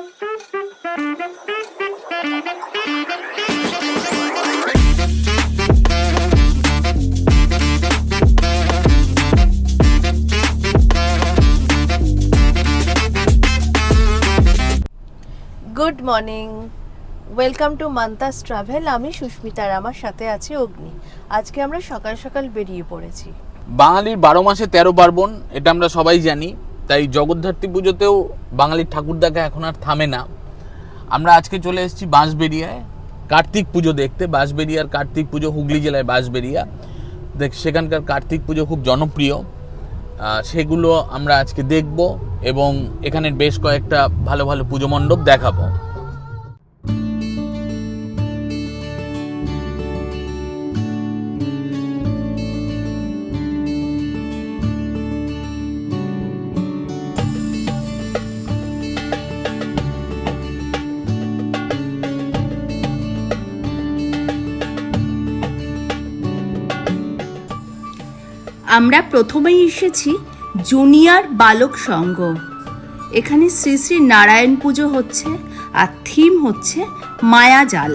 Good morning welcome to মান্তাস travel আমি সুস্মিতা সুস্মিতার আমার সাথে আছে অগ্নি। আজকে আমরা সকাল সকাল বেরিয়ে পড়েছি। বাঙালির বারো মাসে তেরো পার্বণ, এটা আমরা সবাই জানি। তাই জগদ্ধাত্রী পুজোতেও বাঙালির ঠাকুর দেখা এখন আর থামে না। আমরা আজকে চলে এসেছি বাঁশবেরিয়ায় কার্তিক পুজো দেখতে। বাঁশবেরিয়ার কার্তিক পুজো হুগলি জেলায় বাঁশবেরিয়া দেখ, সেখানকার কার্তিক পুজো খুব জনপ্রিয়। সেগুলো আমরা আজকে দেখব এবং এখানের বেশ কয়েকটা ভালো ভালো পুজো মণ্ডপ দেখাবো। আমরা প্রথমেই এসেছি জুনিয়র বালক সংঘ এখানে শ্রী শ্রী নারায়ণ পুজো হচ্ছে আর থিম হচ্ছে মায়াজাল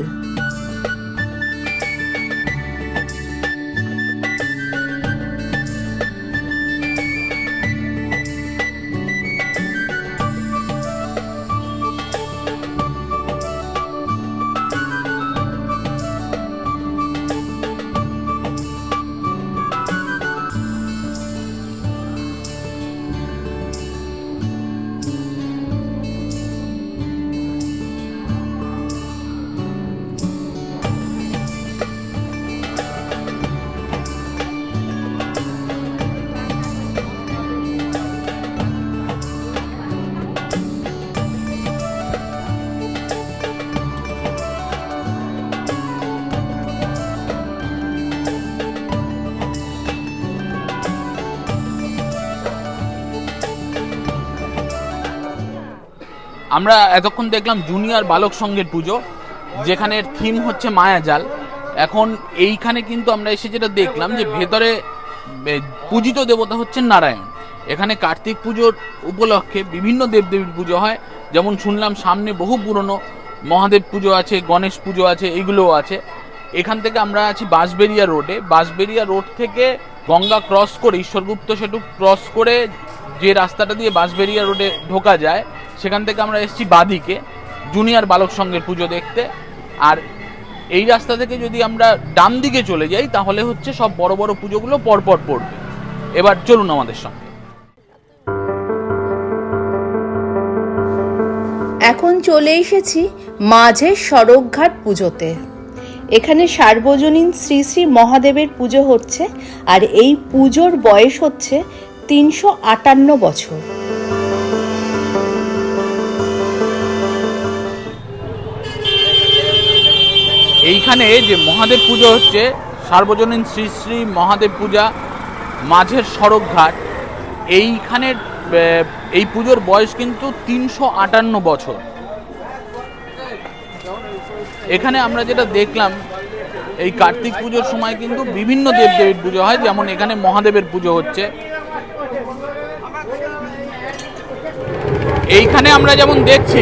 আমরা এতক্ষণ দেখলাম জুনিয়র বালক সংঘের পুজো যেখানে থিম হচ্ছে মায়াজাল এখন এইখানে কিন্তু আমরা এসে যেটা দেখলাম যে ভেতরে পূজিত দেবতা হচ্ছেন নারায়ণ। এখানে কার্তিক পুজোর উপলক্ষে বিভিন্ন দেবদেবীর পুজো হয়। যেমন শুনলাম সামনে বহু পুরনো মহাদেব পুজো আছে, গণেশ পুজো আছে এইগুলোও আছে। এখান থেকে আমরা আছি বাঁশবেরিয়া রোডে। বাঁশবেরিয়া রোড থেকে গঙ্গা ক্রস করে, ঈশ্বরগুপ্ত সেতু ক্রস করে যে রাস্তাটা দিয়ে বাঁশবেরিয়া রোডে ঢোকা যায় সেখান থেকে আমরা এসেছি বাদিকে, জুনিয়র বালক সংঘের পুজো দেখতে। আর এই রাস্তা থেকে যদি আমরা ডান দিকে চলে যাই, তাহলে হচ্ছে সব বড় বড় পুজোগুলো পরপর পড়বে। এবার চলুন আমাদের সঙ্গে। এখন চলে এসেছি মাঝের সড়কঘাট পুজোতে। এখানে সার্বজনীন শ্রী শ্রী মহাদেবের পুজো হচ্ছে, আর এই পুজোর বয়স হচ্ছে তিনশো আটান্ন বছর। এইখানে যে মহাদেব পুজো হচ্ছে, সার্বজনীন শ্রী শ্রী মহাদেব পূজা, মাঝের সড়ক ঘাট এইখানের এই পুজোর বয়স কিন্তু তিনশো আটান্ন বছর। এখানে আমরা যেটা দেখলাম, এই কার্তিক পুজোর সময় কিন্তু বিভিন্ন দেবদেবীর পুজো হয়, যেমন এখানে মহাদেবের পুজো হচ্ছে। এইখানে আমরা যেমন দেখছি,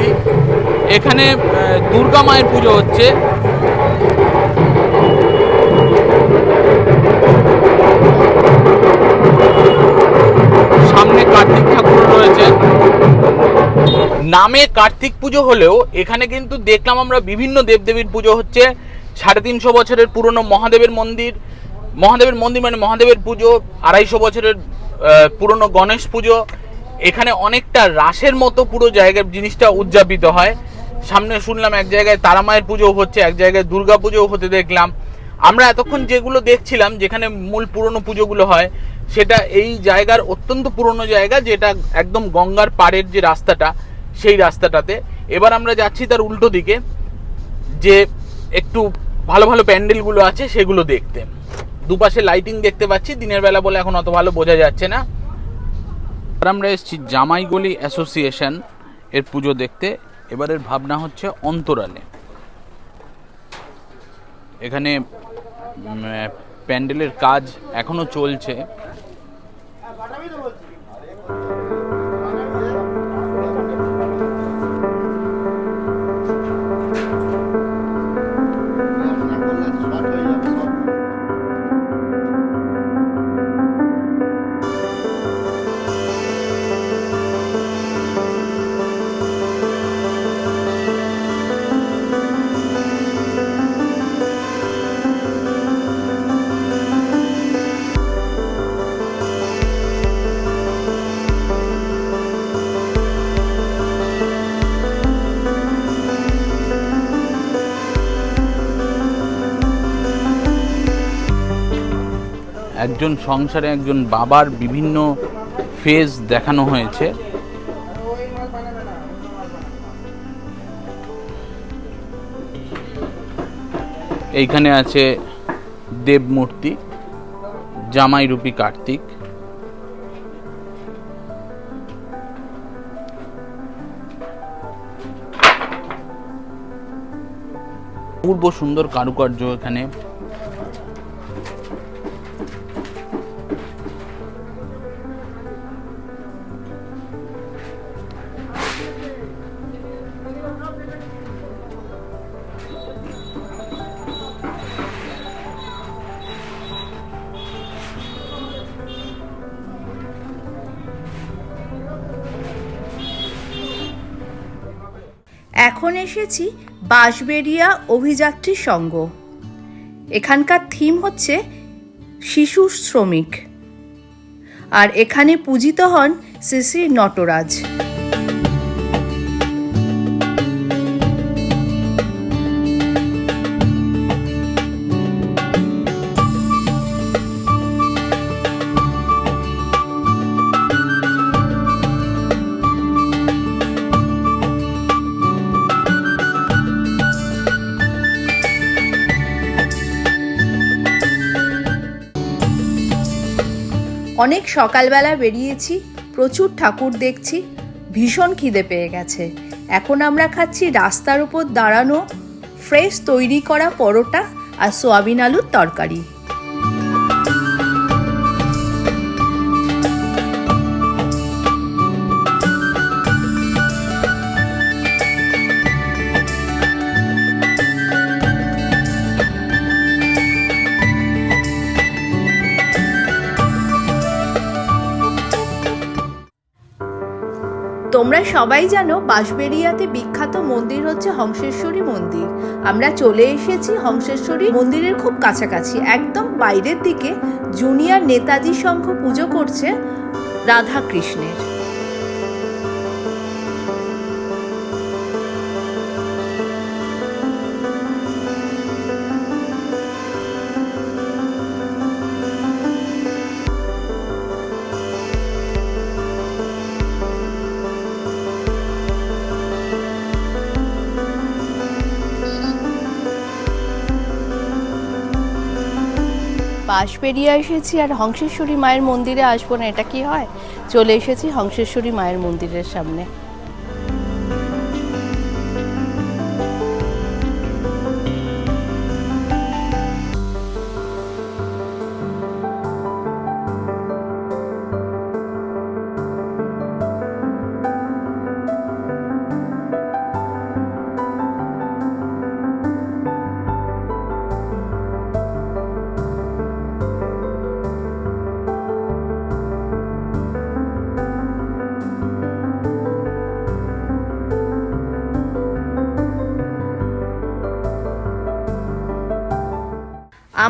এখানে দুর্গা মায়ের পুজো হচ্ছে। সামনে কার্তিক ঠাকুর রয়েছে নামে কার্তিক পুজো হলেও এখানে কিন্তু দেখলাম আমরা বিভিন্ন দেবদেবীর পুজো হচ্ছে। সাড়ে তিনশো বছরের পুরনো মহাদেবের মন্দির। মহাদেবের মন্দির মানে মহাদেবের পুজো, আড়াইশো বছরের পুরনো গণেশ পুজো। এখানে অনেকটা রাসের মতো পুরো জায়গার জিনিসটা উদযাপিত হয়। সামনে শুনলাম এক জায়গায় তারামায়ের পুজো হচ্ছে, এক জায়গায় দুর্গা পুজো হতে দেখলাম। আমরা এতক্ষণ যেগুলো দেখছিলাম, যেখানে মূল পুরনো পুজোগুলো হয় সেটা এই জায়গার অত্যন্ত পুরনো জায়গা, যেটা একদম গঙ্গার পাড়ের যে রাস্তাটা, সেই রাস্তাটাতে। এবার আমরা যাচ্ছি তার উল্টো দিকে, যে একটু ভালো ভালো প্যান্ডেলগুলো আছে, সেগুলো দেখতে। দুপাশে লাইটিং দেখতে পাচ্ছি, দিনের বেলা বলে এখন অত ভালো বোঝা যাচ্ছে না। আর আমরা এসেছি জামাইগলি অ্যাসোসিয়েশন এর পুজো দেখতে। এবারের ভাবনা হচ্ছে অন্তরালে। এখানে প্যান্ডেলের কাজ এখনও চলছে। पाठा भी दो একজন সংসারে একজন বাবার বিভিন্ন ফেজ দেখানো হয়েছে। এইখানে আছে দেবমূর্তি, জামাইরূপী কার্তিক। পূর্ব সুন্দর কারুকার্য এখানে। এখন এসেছি বাঁশবেড়িয়া অভিযাত্রী সঙ্গ এখানকার থিম হচ্ছে শিশু শ্রমিক। আর এখানে পূজিত হন শ্রী শ্রী নটরাজ। অনেক সকালবেলা বেরিয়েছি, প্রচুর ঠাকুর দেখছি, ভীষণ খিদে পেয়ে গেছে। এখন আমরা খাচ্ছি রাস্তার উপর দাঁড়ানো ফ্রেশ তৈরি করা পরোটা আর সোয়াবিন আলুর তরকারি। তোমরা সবাই জানো বাঁশবেড়িয়াতে বিখ্যাত মন্দির হচ্ছে হংসেশ্বরী মন্দির। আমরা চলে এসেছি হংসেশ্বরী মন্দিরের খুব কাছাকাছি, একদম বাইরের দিকে। জুনিয়র নেতাজি সংঘ পুজো করছে রাধা কৃষ্ণের পাশ পেরিয়ে এসেছি আর হংসেশ্বরী মায়ের মন্দিরে আসব না, এটা কি হয়? চলে এসেছি হংসেশ্বরী মায়ের মন্দিরের সামনে।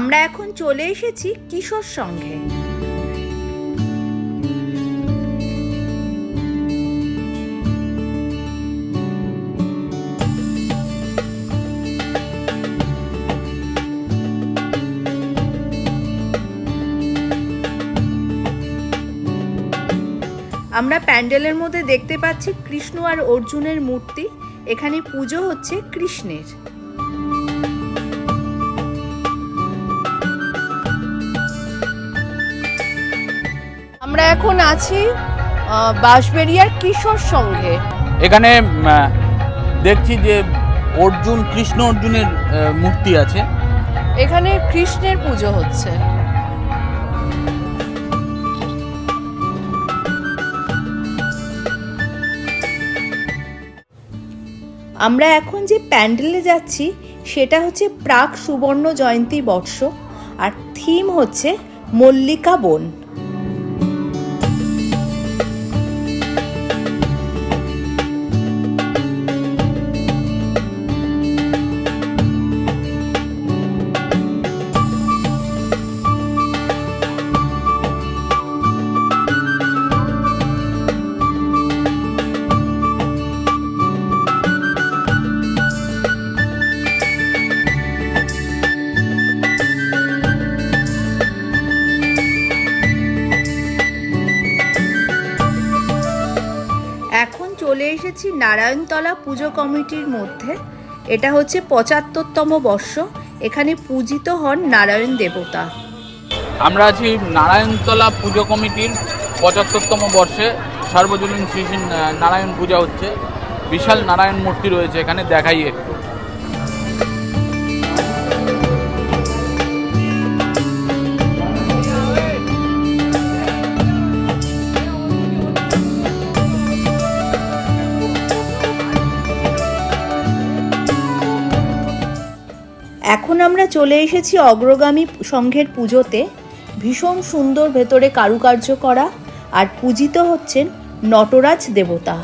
আমরা এখন চলে এসেছি কিশোর সংঘে আমরা প্যান্ডেলের মধ্যে দেখতে পাচ্ছি কৃষ্ণ আর অর্জুনের মূর্তি। এখানে পুজো হচ্ছে কৃষ্ণের। এখন আছি বাঁশবেড়িয়ার কিশোর সঙ্গে এখানে দেখছি যে অর্জুন কৃষ্ণ অর্জুনের মূর্তি আছে। এখানে কৃষ্ণের পুজো হচ্ছে। আমরা এখন যে প্যান্ডেলে যাচ্ছি সেটা হচ্ছে প্রাক সুবর্ণ জয়ন্তী বর্ষ আর থিম হচ্ছে মল্লিকা বন। এসেছি নারায়ণতলা পুজো কমিটির মধ্যে। এটা হচ্ছে পঁচাত্তরতম বর্ষ। এখানে পূজিত হন নারায়ণ দেবতা। আমরা আছি নারায়ণতলা পুজো কমিটির পঁচাত্তরতম বর্ষে। সার্বজনীন শ্রী নারায়ণ পূজা হচ্ছে। বিশাল নারায়ণ মূর্তি রয়েছে এখানে দেখাই একটু। এখন আমরা চলে এসেছি অগ্রগামী সংঘের পুজোতে। ভীষণ সুন্দর ভেতরে কারুকার্য করা। আর পূজিত হচ্ছেন নটরাজ দেবতা।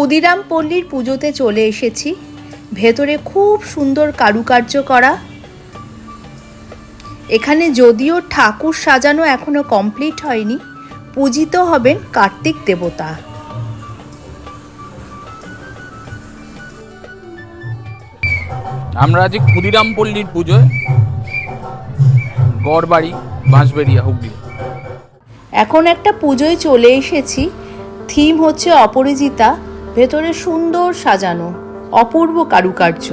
ক্ষুদিরাম পল্লীর পুজোতে চলে এসেছি। ভেতরে খুব সুন্দর কারুকার্য করা। এখানে যদিও ঠাকুর সাজানো এখনও কমপ্লিট হয়নি পূজিত হবেন কার্তিক দেবতা। আমরা আছি ক্ষুদিরাম পল্লীর পুজোয় গড়বাড়ি বাঁশবেড়িয়া হুগলি। এখন একটা পুজোয় চলে এসেছি। থিম হচ্ছে অপরাজিতা ভেতরে সুন্দর সাজানো অপূর্ব কারুকার্য।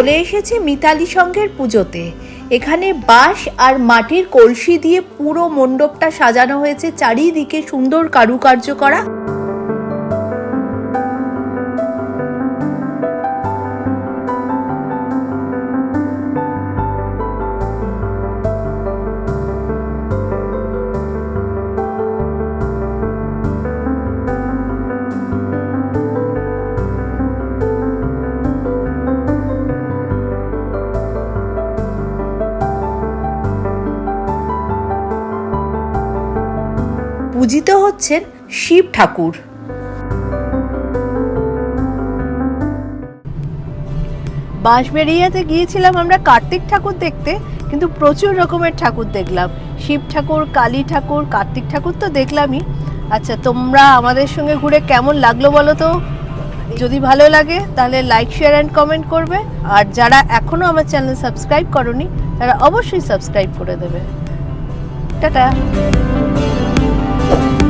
চলে এসেছে মিতালি সংঘের পুজোতে। এখানে বাঁশ আর মাটির কলসি দিয়ে পুরো মণ্ডপটা সাজানো হয়েছে, চারিদিকে সুন্দর কারুকার্য করা। পূজিত হচ্ছেন শিব ঠাকুর। বাঁশবেড়িয়াতে গিয়েছিলাম আমরা কার্তিক ঠাকুর দেখতে, কিন্তু প্রচুর রকমের ঠাকুর দেখলাম। শিব ঠাকুর, কালী ঠাকুর, কার্তিক ঠাকুর তো দেখলামই। আচ্ছা তোমরা আমাদের সঙ্গে ঘুরে কেমন লাগল বলো তো? যদি ভালো লাগে, তাহলে লাইক শেয়ার অ্যান্ড কমেন্ট করবে। আর যারা এখনও আমার চ্যানেল সাবস্ক্রাইব করনি, তারা অবশ্যই সাবস্ক্রাইব করে দেবে। টাটা। Thank you.